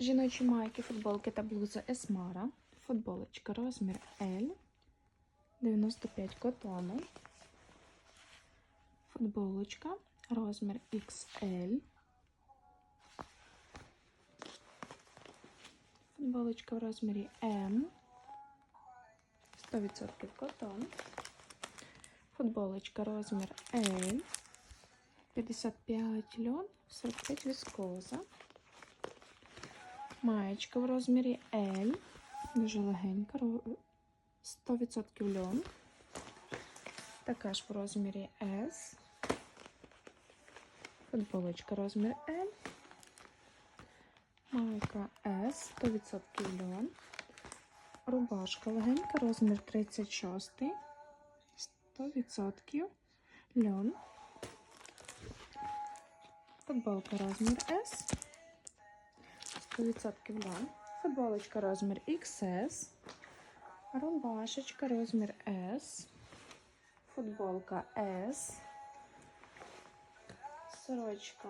Жіночі майки, футболки та блуза Есмара. Футболочка розмір L. 95 котону. Футболочка розмір XL. Футболочка в розмірі М. 100% котон. Футболочка розмір L. 55 льон, 45 віскоза. Маєчка в розмірі L. Дуже легенька. 100% льон. Така ж в розмірі S. Футболочка розмір L. Майка S, 100% льон. Рубашка легенька, розмір 36. 100% льон. Футболка розмір S. 100% льон. Футболочка розмір XS. Рубашечка розмір S. Футболка S. Сорочка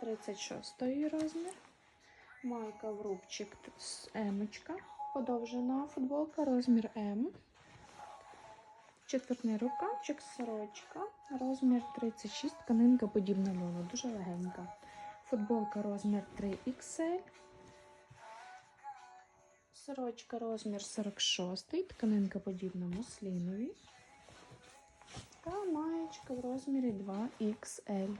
36 розмір. Майка в рубчик з емочка. Подовжена футболка розмір М. Четвертний рукавчик, сорочка, розмір 36, тканинка подібна льону, дуже легенька. Футболка розмір 3XL. Сорочка розмір 46, тканинка подібна муслінові. Та маєчка в розмірі 2XL.